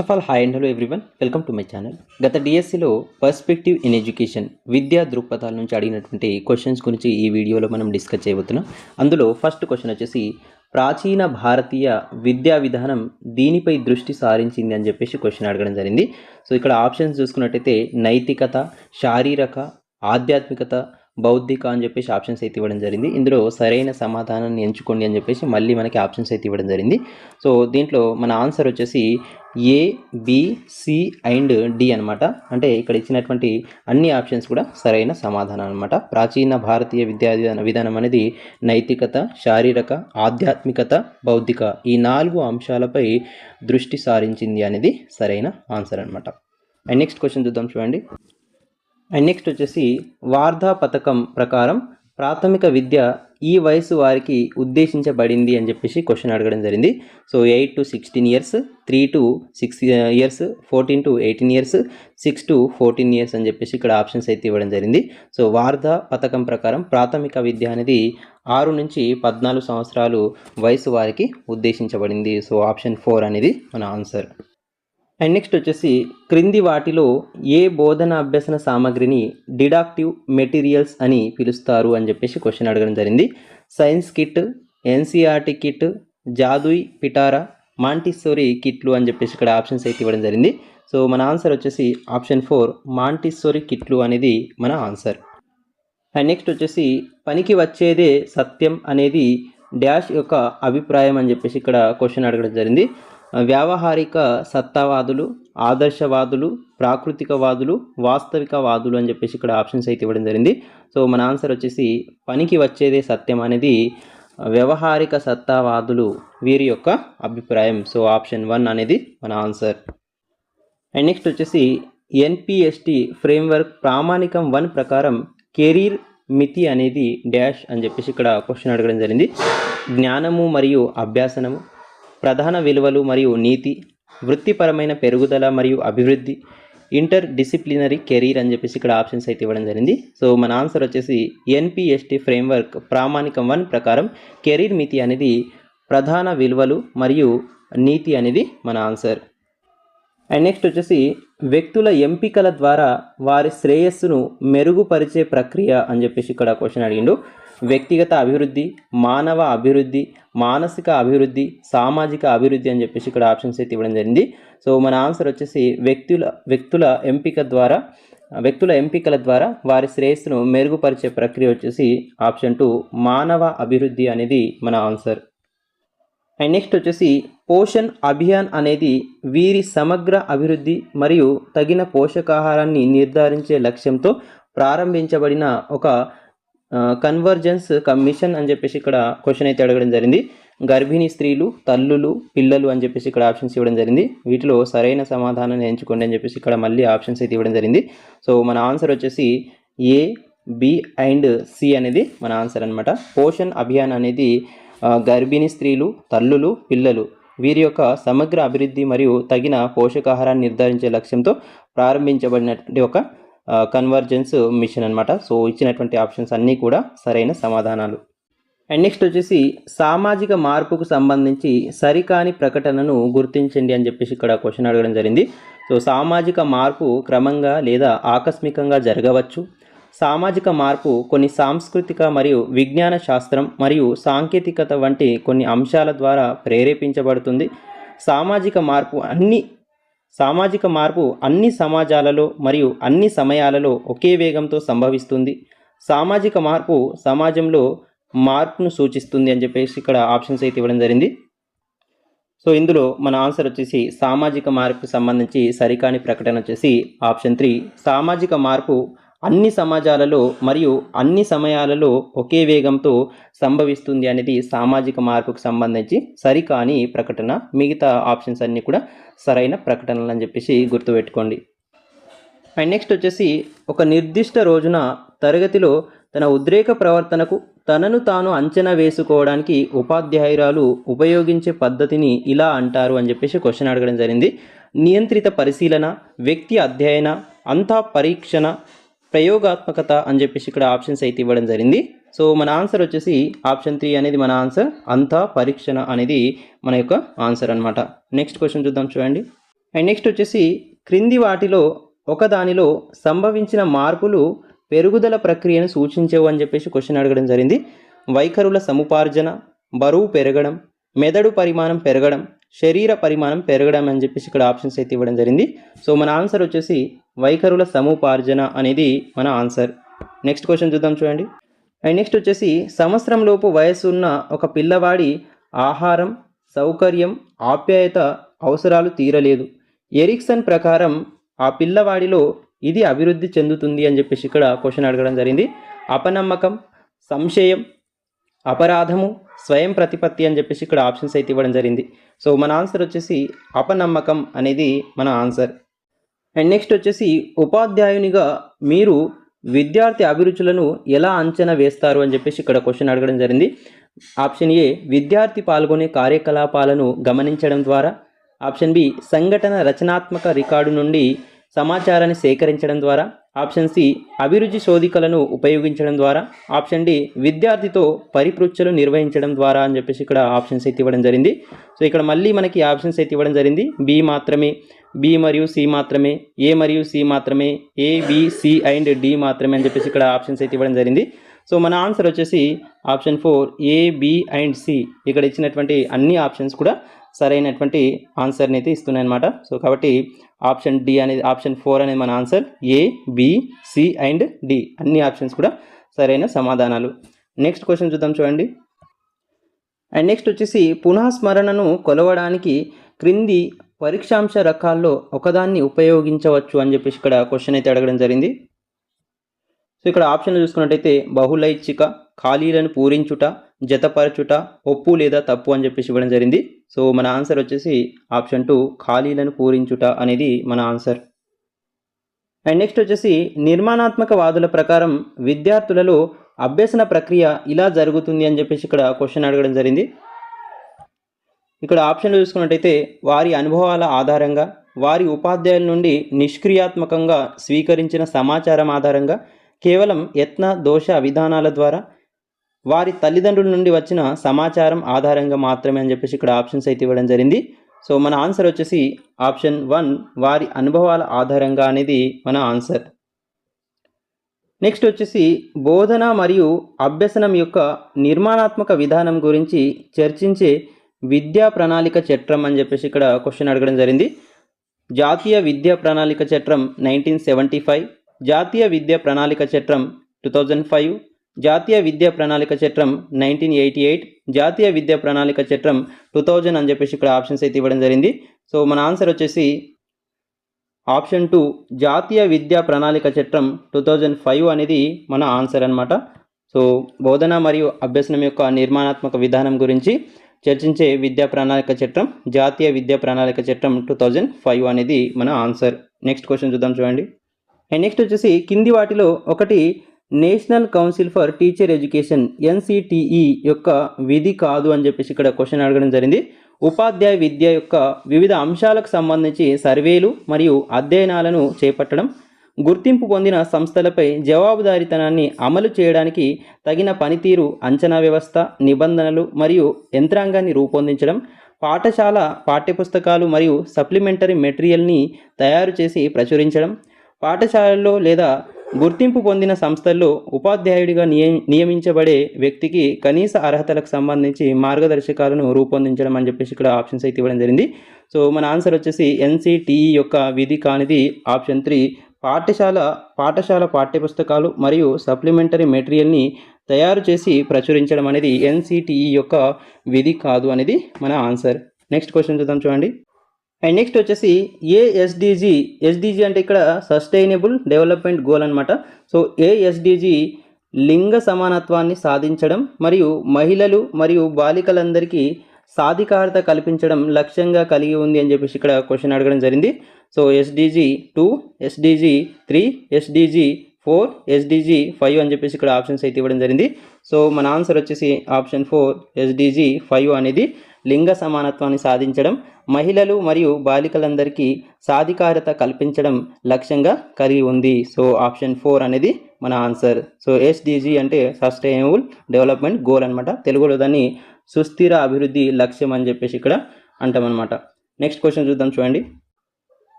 First of all hi and hello everyone welcome to my channel గత డిఎస్సిలో perspective in education విద్యా దృక్పథాల నుంచి అడిగినటువంటి క్వశ్చన్స్ గురించి ఈ వీడియోలో మనం డిస్కస్ చేయబోతున్నాం. అందులో ఫస్ట్ క్వశ్చన్ వచ్చేసి ప్రాచీన భారతీయ విద్యా విధానం దీనిపై దృష్టి సారించింది అని చెప్పేసి క్వశ్చన్ అడగడం జరిగింది. సో ఇక్కడ ఆప్షన్స్ చూసుకున్నట్టయితే నైతికత శారీరక ఆధ్యాత్మికత బౌద్ధిక అని చెప్పేసి ఆప్షన్స్ అయితే ఇవ్వడం జరిగింది. ఇందులో సరైన సమాధానాన్ని ఎంచుకోండి అని చెప్పేసి మళ్ళీ మనకి ఆప్షన్స్ అయితే ఇవ్వడం జరిగింది. సో దీంట్లో మన ఆన్సర్ వచ్చేసి A B C and D అనమాట అంటే ఇక్కడ ఇచ్చినటువంటి అన్ని ఆప్షన్స్ కూడా సరైన సమాధానం అనమాట ప్రాచీన భారతీయ విద్యా విధాన విధానం అనేది నైతికత శారీరక ఆధ్యాత్మికత బౌద్ధిక ఈ నాలుగు అంశాలపై దృష్టి సారించింది అనేది సరైన ఆన్సర్ అనమాట అండ్ నెక్స్ట్ క్వశ్చన్ చూద్దాం చూడండి. అండ్ నెక్స్ట్ వచ్చేసి వార్ధా పథకం ప్రకారం ప్రాథమిక విద్య ఈ వయసు వారికి ఉద్దేశించబడింది అని చెప్పేసి క్వశ్చన్ అడగడం జరిగింది. So eight to sixteen years three to six years fourteen to eighteen years six to fourteen years అని చెప్పేసి ఇక్కడ ఆప్షన్స్ అయితే ఇవ్వడం జరిగింది. సో వార్ధా పథకం ప్రకారం ప్రాథమిక విద్య అనేది ఆరు నుంచి పద్నాలుగు సంవత్సరాలు వయసు వారికి ఉద్దేశించబడింది. సో ఆప్షన్ ఫోర్ అనేది మన ఆన్సర్ అండ్ నెక్స్ట్ వచ్చేసి క్రింది వాటిలో ఏ బోధన అభ్యసన సామాగ్రిని డిడాక్టివ్ మెటీరియల్స్ అని పిలుస్తారు అని చెప్పేసి క్వశ్చన్ అడగడం జరిగింది. Science kit NCERT kit Jadui Pitara Montessori కిట్లు అని చెప్పేసి ఇక్కడ ఆప్షన్స్ అయితే ఇవ్వడం జరిగింది. సో మన ఆన్సర్ వచ్చేసి ఆప్షన్ ఫోర్ మాంటిస్సోరీ కిట్లు అనేది మన ఆన్సర్. అండ్ నెక్స్ట్ వచ్చేసి పనికి వచ్చేదే సత్యం అనేది డాష్ యొక్క అభిప్రాయం అని చెప్పేసి ఇక్కడ క్వశ్చన్ అడగడం జరిగింది. వ్యావహారిక సత్తావాదులు ఆదర్శవాదులు ప్రాకృతికవాదులు వాస్తవికవాదులు అని చెప్పేసి ఇక్కడ ఆప్షన్స్ అయితే ఇవ్వడం జరిగింది. సో మన ఆన్సర్ వచ్చేసి పనికి వచ్చేదే సత్యం అనేది వ్యవహారిక సత్తావాదులు వీరి యొక్క అభిప్రాయం. సో ఆప్షన్ వన్ అనేది మన ఆన్సర్. అండ్ నెక్స్ట్ వచ్చేసి ఎన్పిఎస్టి ఫ్రేమ్వర్క్ ప్రామాణికం వన్ ప్రకారం కెరీర్ మితి అనేది డ్యాష్ అని చెప్పేసి ఇక్కడ క్వశ్చన్ అడగడం జరిగింది. జ్ఞానము మరియు అభ్యాసనము. ప్రధాన విలువలు మరియు నీతి వృత్తిపరమైన పెరుగుదల మరియు అభివృద్ధి ఇంటర్ డిసిప్లినరీ కెరీర్ అని చెప్పేసి ఇక్కడ ఆప్షన్స్ అయితే ఇవ్వడం జరిగింది. సో మన ఆన్సర్ వచ్చేసి ఎన్పిఎస్టి ఫ్రేమ్వర్క్ ప్రామాణికం వన్ ప్రకారం కెరీర్ మితి అనేది ప్రధాన విలువలు మరియు నీతి అనేది మన ఆన్సర్. అండ్ నెక్స్ట్ వచ్చేసి వ్యక్తుల ఎంపికల ద్వారా వారి శ్రేయస్సును మెరుగుపరిచే ప్రక్రియ అని చెప్పేసి ఇక్కడ క్వశ్చన్ అడిగిండు. వ్యక్తిగత అభివృద్ధి మానవ అభివృద్ధి మానసిక అభివృద్ధి సామాజిక అభివృద్ధి అని చెప్పేసి ఇక్కడ ఆప్షన్స్ అయితే ఇవ్వడం జరిగింది. సో మన ఆన్సర్ వచ్చేసి వ్యక్తుల వ్యక్తుల ఎంపిక ద్వారా వ్యక్తుల ఎంపికల ద్వారా వారి శ్రేయస్సును మెరుగుపరిచే ప్రక్రియ వచ్చేసి ఆప్షన్ టూ మానవ అభివృద్ధి అనేది మన ఆన్సర్. అండ్ నెక్స్ట్ వచ్చేసి పోషణ్ అభియాన్ అనేది వీరి సమగ్ర అభివృద్ధి మరియు తగిన పోషకాహారాన్ని నిర్ధారించే లక్ష్యంతో ప్రారంభించబడిన ఒక కన్వర్జెన్స్ కమిషన్ అని చెప్పేసి ఇక్కడ క్వశ్చన్ అయితే అడగడం జరిగింది. గర్భిణీ స్త్రీలు తల్లులు పిల్లలు అని చెప్పేసి ఇక్కడ ఆప్షన్స్ ఇవ్వడం జరిగింది. వీటిలో సరైన సమాధానాన్ని ఎంచుకోండి అని చెప్పేసి ఇక్కడ మళ్ళీ ఆప్షన్స్ అయితే ఇవ్వడం జరిగింది. సో మన ఆన్సర్ వచ్చేసి ఏ బి అండ్ సి అనేది మన ఆన్సర్ అనమాట పోషన్ అభియాన్ అనేది గర్భిణీ స్త్రీలు తల్లులు పిల్లలు వీరి యొక్క సమగ్ర అభివృద్ధి మరియు తగిన పోషకాహారాన్ని నిర్ధారించే లక్ష్యంతో ప్రారంభించబడినటువంటి ఒక కన్వర్జెన్స్ మిషన్ అనమాట సో ఇచ్చినటువంటి ఆప్షన్స్ అన్నీ కూడా సరైన సమాధానాలు. అండ్ నెక్స్ట్ వచ్చేసి సామాజిక మార్పుకు సంబంధించి సరికాని ప్రకటనను గుర్తించండి అని చెప్పేసి ఇక్కడ క్వశ్చన్ అడగడం జరిగింది. సో సామాజిక మార్పు క్రమంగా లేదా ఆకస్మికంగా జరగవచ్చు. సామాజిక మార్పు కొన్ని సాంస్కృతిక మరియు విజ్ఞాన శాస్త్రం మరియు సాంకేతికత వంటి కొన్ని అంశాల ద్వారా ప్రేరేపించబడుతుంది. సామాజిక మార్పు అన్ని సామాజిక మార్పు అన్ని సమాజాలలో మరియు అన్ని సమయాలలో ఒకే వేగంతో సంభవిస్తుంది. సామాజిక మార్పు సమాజంలో మార్పును సూచిస్తుంది అని చెప్పేసి ఇక్కడ ఆప్షన్స్ అయితే ఇవ్వడం జరిగింది. సో ఇందులో మన ఆన్సర్ వచ్చేసి సామాజిక మార్పుకు సంబంధించి సరికాని ప్రకటన వచ్చేసి ఆప్షన్ త్రీ. సామాజిక మార్పు అన్ని సమాజాలలో మరియు అన్ని సమయాలలో ఒకే వేగంతో సంభవిస్తుంది అనేది సామాజిక మార్పుకు సంబంధించి సరికాని ప్రకటన మిగతా ఆప్షన్స్ అన్నీ కూడా సరైన ప్రకటనలు అని చెప్పేసి గుర్తుపెట్టుకోండి. అండ్ నెక్స్ట్ వచ్చేసి ఒక నిర్దిష్ట రోజున తరగతిలో తన ఉద్రేక ప్రవర్తనకు తనను తాను అంచనా వేసుకోవడానికి ఉపాధ్యాయురాలు ఉపయోగించే పద్ధతిని ఇలా అంటారు అని చెప్పేసి క్వశ్చన్ అడగడం జరిగింది. నియంత్రిత పరిశీలన వ్యక్తి అధ్యయన అంతా పరీక్షణ ప్రయోగాత్మకత అని చెప్పేసి ఇక్కడ ఆప్షన్స్ అయితే ఇవ్వడం జరిగింది. సో మన ఆన్సర్ వచ్చేసి ఆప్షన్ త్రీ అనేది మన ఆన్సర్. అంతా పరీక్షణ అనేది మన యొక్క ఆన్సర్ అనమాట నెక్స్ట్ క్వశ్చన్ చూద్దాం చూడండి. అండ్ నెక్స్ట్ వచ్చేసి క్రింది వాటిలో ఒకదానిలో సంభవించిన మార్పులు పెరుగుదల ప్రక్రియను సూచించవు అని చెప్పేసి క్వశ్చన్ అడగడం జరిగింది. వైఖరుల సముపార్జన బరువు పెరగడం మెదడు పరిమాణం పెరగడం శరీర పరిమాణం పెరగడం అని చెప్పేసి ఇక్కడ ఆప్షన్స్ అయితే ఇవ్వడం జరిగింది. సో మన ఆన్సర్ వచ్చేసి వైఖరుల సముపార్జన అనేది మన ఆన్సర్. నెక్స్ట్ క్వశ్చన్ చూద్దాం చూడండి. అండ్ నెక్స్ట్ వచ్చేసి సంవత్సరంలోపు వయసున్న వయసు ఉన్న ఒక పిల్లవాడి ఆహారం సౌకర్యం ఆప్యాయత అవసరాలు తీరలేదు. ఎరిక్సన్ ప్రకారం ఆ పిల్లవాడిలో ఇది అభివృద్ధి చెందుతుంది అని చెప్పేసి ఇక్కడ క్వశ్చన్ అడగడం జరిగింది. అపనమ్మకం సంశయం అపరాధము స్వయం ప్రతిపత్తి అని చెప్పేసి ఇక్కడ ఆప్షన్స్ అయితే ఇవ్వడం జరిగింది. సో మన ఆన్సర్ వచ్చేసి అపనమ్మకం అనేది మన ఆన్సర్. అండ్ నెక్స్ట్ వచ్చేసి ఉపాధ్యాయునిగా మీరు విద్యార్థి అభిరుచులను ఎలా అంచనా వేస్తారు అని చెప్పేసి ఇక్కడ క్వశ్చన్ అడగడం జరిగింది. ఆప్షన్ ఏ విద్యార్థి పాల్గొనే కార్యకలాపాలను గమనించడం ద్వారా. ఆప్షన్ బి సంఘటన రచనాత్మక రికార్డు నుండి సమాచారాన్ని సేకరించడం ద్వారా ఆప్షన్ సి అభిరుచి శోధికలను ఉపయోగించడం ద్వారా ఆప్షన్ డి విద్యార్థితో పరిపృచ్ఛలు నిర్వహించడం ద్వారా అని చెప్పేసి ఇక్కడ ఆప్షన్స్ అయితే ఇవ్వడం జరిగింది. సో ఇక్కడ మళ్ళీ మనకి ఆప్షన్స్ అయితే ఇవ్వడం జరిగింది. బి మాత్రమే బి మరియు సి మాత్రమే ఏ మరియు సి మాత్రమే A B C and D మాత్రమే అని చెప్పేసి ఇక్కడ ఆప్షన్స్ అయితే ఇవ్వడం జరిగింది. సో మన ఆన్సర్ వచ్చేసి option four A B and C. ఇక్కడ ఇచ్చినటువంటి అన్ని ఆప్షన్స్ కూడా సరైనటువంటి ఆన్సర్ని అయితే ఇస్తున్నాయి అనమాట సో కాబట్టి ఆప్షన్ డి అనేది ఆప్షన్ ఫోర్ అనేది మన answer. A B C and D. అన్ని ఆప్షన్స్ కూడా సరైన సమాధానాలు. నెక్స్ట్ క్వశ్చన్ చూద్దాం చూడండి. అండ్ నెక్స్ట్ వచ్చేసి పునఃస్మరణను కొలవడానికి క్రింది పరీక్షాంశ రకాల్లో ఒకదాన్ని ఉపయోగించవచ్చు అని చెప్పేసి ఇక్కడ క్వశ్చన్ అయితే అడగడం జరిగింది. సో ఇక్కడ ఆప్షన్లు చూసుకున్నట్టయితే బహుళైచ్ఛిక ఖాళీలను పూరించుట జతపరచుట ఒప్పు లేదా తప్పు అని చెప్పేసి ఇవ్వడం జరిగింది. సో మన ఆన్సర్ వచ్చేసి ఆప్షన్ టూ ఖాళీలను పూరించుట అనేది మన ఆన్సర్ అండ్ నెక్స్ట్ వచ్చేసి నిర్మాణాత్మక వాదుల ప్రకారం విద్యార్థులలో అభ్యసన ప్రక్రియ ఇలా జరుగుతుంది అని చెప్పేసి ఇక్కడ క్వశ్చన్ అడగడం జరిగింది. ఇక్కడ ఆప్షన్లు చూసుకున్నట్టయితే వారి అనుభవాల ఆధారంగా వారి ఉపాధ్యాయుల నుండి నిష్క్రియాత్మకంగా స్వీకరించిన సమాచారం ఆధారంగా కేవలం యత్న దోష విధానాల ద్వారా వారి తల్లిదండ్రుల నుండి వచ్చిన సమాచారం ఆధారంగా మాత్రమే అని చెప్పేసి ఇక్కడ ఆప్షన్స్ అయితే ఇవ్వడం జరిగింది. సో మన ఆన్సర్ వచ్చేసి ఆప్షన్ వన్ వారి అనుభవాల ఆధారంగా అనేది మన ఆన్సర్. నెక్స్ట్ వచ్చేసి బోధన మరియు అభ్యసనం యొక్క నిర్మాణాత్మక విధానం గురించి చర్చించే విద్యా ప్రణాళిక చట్టం అని చెప్పేసి ఇక్కడ క్వశ్చన్ అడగడం జరిగింది. జాతీయ విద్యా ప్రణాళిక చట్టం నైన్టీన్ సెవెంటీ ఫైవ్ జాతీయ విద్యా ప్రణాళిక చట్టం టూ థౌజండ్ ఫైవ్ జాతీయ విద్యా ప్రణాళిక చట్టం నైన్టీన్ ఎయిటీ ఎయిట్ జాతీయ విద్యా ప్రణాళిక చట్టం టూ థౌజండ్ అని చెప్పేసి ఇక్కడ ఆప్షన్స్ అయితే ఇవ్వడం జరిగింది. సో మన ఆన్సర్ వచ్చేసి ఆప్షన్ టూ జాతీయ విద్యా ప్రణాళిక చట్టం టూ థౌజండ్ ఫైవ్ అనేది మన ఆన్సర్ అనమాట సో బోధన మరియు అభ్యసనం యొక్క నిర్మాణాత్మక విధానం గురించి చర్చించే విద్యా ప్రణాళిక చట్టం జాతీయ విద్యా ప్రణాళిక చట్టం టూ థౌజండ్ ఫైవ్ అనేది మన ఆన్సర్. నెక్స్ట్ క్వశ్చన్ చూద్దాం చూడండి. అండ్ నెక్స్ట్ వచ్చేసి కింది వాటిలో ఒకటి National Council for Teacher Education NCTE యొక్క విధి కాదు అని చెప్పేసి ఇక్కడ క్వశ్చన్ అడగడం జరిగింది. ఉపాధ్యాయ విద్య యొక్క వివిధ అంశాలకు సంబంధించి సర్వేలు మరియు అధ్యయనాలను చేపట్టడం గుర్తింపు పొందిన సంస్థలపై జవాబుదారీతనాన్ని అమలు చేయడానికి తగిన పనితీరు అంచనా వ్యవస్థ నిబంధనలు మరియు యంత్రాంగాన్ని రూపొందించడం పాఠశాల పాఠ్యపుస్తకాలు మరియు సప్లిమెంటరీ మెటీరియల్ని తయారు చేసి ప్రచురించడం పాఠశాలల్లో లేదా గుర్తింపు పొందిన సంస్థల్లో ఉపాధ్యాయుడిగా నియ నియమించబడే వ్యక్తికి కనీస అర్హతలకు సంబంధించి మార్గదర్శకాలను రూపొందించడం అని చెప్పేసి ఇక్కడ ఆప్షన్స్ అయితే ఇవ్వడం జరిగింది. సో మన ఆన్సర్ వచ్చేసి ఎన్సిటిఈ యొక్క విధి కానిది ఆప్షన్ త్రీ. పాఠశాల పాఠశాల పాఠ్యపుస్తకాలు మరియు సప్లిమెంటరీ మెటీరియల్ని తయారు చేసి ప్రచురించడం అనేది ఎన్సిటిఈ యొక్క విధి కాదు అనేది మన ఆన్సర్. నెక్స్ట్ క్వశ్చన్ చూద్దాం చూడండి. అండ్ నెక్స్ట్ వచ్చేసి ఏఎస్డిజి ఎస్డిజి అంటే ఇక్కడ సస్టైనబుల్ డెవలప్మెంట్ గోల్ అనమాట సో ఏఎస్డిజి లింగ సమానత్వాన్ని సాధించడం మరియు మహిళలు మరియు బాలికలందరికీ సాధికారత కల్పించడం లక్ష్యంగా కలిగి ఉంది అని చెప్పేసి ఇక్కడ క్వశ్చన్ అడగడం జరిగింది. So SDG two SDG three SDG four SDG five అని చెప్పేసి ఇక్కడ ఆప్షన్స్ అయితే ఇవ్వడం జరిగింది. సో మన ఆన్సర్ వచ్చేసి ఆప్షన్ ఫోర్ ఎస్డిజి ఫైవ్ అనేది లింగ సమానత్వాన్ని సాధించడం మహిళలు మరియు బాలికలందరికీ సాధికారత కల్పించడం లక్ష్యంగా కలిగి ఉంది. సో ఆప్షన్ ఫోర్ అనేది మన ఆన్సర్. సో ఎస్డిజి అంటే సస్టైనబుల్ డెవలప్మెంట్ గోల్ అనమాట తెలుగులో దాన్ని సుస్థిర అభివృద్ధి లక్ష్యం అని చెప్పేసి ఇక్కడ అంటామన్నమాట. నెక్స్ట్ క్వశ్చన్ చూద్దాం చూడండి.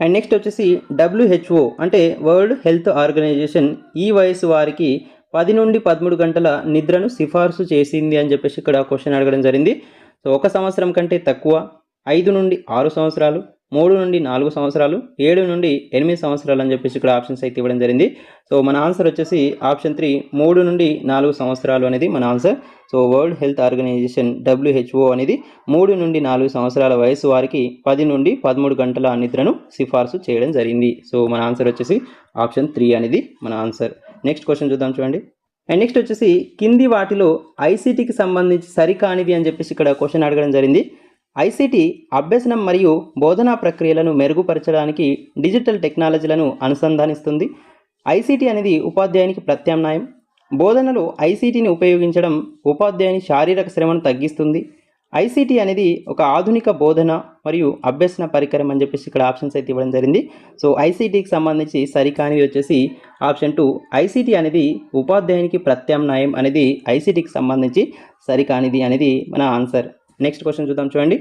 అండ్ నెక్స్ట్ వచ్చేసి డబ్ల్యూహెచ్ఓ అంటే వరల్డ్ హెల్త్ ఆర్గనైజేషన్ ఈ వయసు వారికి పది నుండి పదమూడు గంటల నిద్రను సిఫార్సు చేసింది అని చెప్పేసి ఇక్కడ క్వశ్చన్ అడగడం జరిగింది. సో ఒక సంవత్సరం కంటే తక్కువ ఐదు నుండి ఆరు సంవత్సరాలు మూడు నుండి నాలుగు సంవత్సరాలు ఏడు నుండి ఎనిమిది సంవత్సరాలు అని చెప్పేసి ఇక్కడ ఆప్షన్స్ అయితే ఇవ్వడం జరిగింది. సో మన ఆన్సర్ వచ్చేసి ఆప్షన్ త్రీ మూడు నుండి నాలుగు సంవత్సరాలు అనేది మన answer. So World Health Organization WHO అనేది మూడు నుండి నాలుగు సంవత్సరాల వయసు వారికి పది నుండి పదమూడు గంటల నిద్రను సిఫార్సు చేయడం జరిగింది. సో మన ఆన్సర్ వచ్చేసి ఆప్షన్ త్రీ అనేది మన ఆన్సర్. నెక్స్ట్ క్వశ్చన్ చూద్దాం చూడండి. అండ్ నెక్స్ట్ వచ్చేసి కింది వాటిలో ఐసీటీకి సంబంధించి సరికానిది అని చెప్పేసి ఇక్కడ క్వశ్చన్ అడగడం జరిగింది. ఐసీటీ అభ్యసనం మరియు బోధనా ప్రక్రియలను మెరుగుపరచడానికి డిజిటల్ టెక్నాలజీలను అనుసంధానిస్తుంది. ఐసీటీ అనేది ఉపాధ్యాయునికి ప్రత్యామ్నాయం. బోధనలో ఐసీటీని ఉపయోగించడం ఉపాధ్యాయుని శారీరక శ్రమను తగ్గిస్తుంది. ఐసీటీ అనేది ఒక ఆధునిక బోధన మరియు అభ్యసన పరికరం అని చెప్పేసి ఇక్కడ ఆప్షన్స్ అయితే ఇవ్వడం జరిగింది. సో ఐసీటీకి సంబంధించి సరికానిది వచ్చేసి ఆప్షన్ టూ. ఐసీటీ అనేది ఉపాధ్యాయునికి ప్రత్యామ్నాయం అనేది ఐసీటీకి సంబంధించి సరికానిది అనేది మన ఆన్సర్. నెక్స్ట్ క్వశ్చన్ చూద్దాం చూడండి.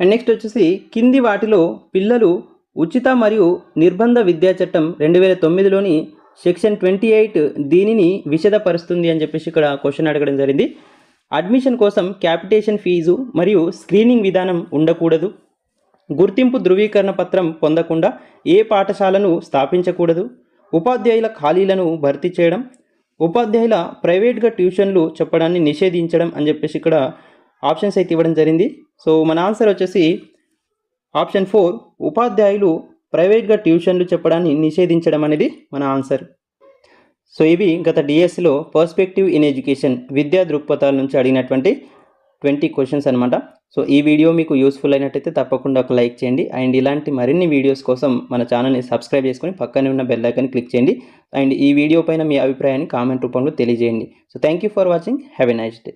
అండ్ నెక్స్ట్ వచ్చేసి కింది వాటిలో పిల్లలు ఉచిత మరియు నిర్బంధ విద్యా చట్టం రెండు వేల తొమ్మిదిలోని సెక్షన్ ట్వంటీ ఎయిట్ దీనిని విషదపరుస్తుంది అని చెప్పేసి ఇక్కడ క్వశ్చన్ అడగడం జరిగింది. అడ్మిషన్ కోసం క్యాపిటేషన్ ఫీజు మరియు స్క్రీనింగ్ విధానం ఉండకూడదు. గుర్తింపు ధృవీకరణ పత్రం పొందకుండా ఏ పాఠశాలను స్థాపించకూడదు. ఉపాధ్యాయుల ఖాళీలను భర్తీ చేయడం ఉపాధ్యాయుల ప్రైవేట్గా ట్యూషన్లు చెప్పడాన్ని నిషేధించడం అని చెప్పేసి ఇక్కడ ఆప్షన్స్ అయితే ఇవ్వడం జరిగింది. సో మన ఆన్సర్ వచ్చేసి ఆప్షన్ ఫోర్ ఉపాధ్యాయులు ప్రైవేట్గా ట్యూషన్లు చెప్పడాన్ని నిషేధించడం అనేది మన ఆన్సర్. సో ఇవి గత డిఎస్సిలో పర్స్పెక్టివ్ ఇన్ ఎడ్యుకేషన్ విద్యా దృక్పథాల నుంచి అడిగినటువంటి ట్వంటీ క్వశ్చన్స్ అనమాట సో ఈ వీడియో మీకు యూస్ఫుల్ అయినట్టయితే తప్పకుండా ఒక లైక్ చేయండి. అండ్ ఇలాంటి మరిన్ని వీడియోస్ కోసం మన ఛానల్ని సబ్స్క్రైబ్ చేసుకొని పక్కనే ఉన్న బెల్ ఐకాన్ క్లిక్ చేయండి. అండ్ ఈ వీడియో పైన మీ అభిప్రాయాన్ని కామెంట్ రూపంలో తెలియజేయండి. So thank you for watching have a nice day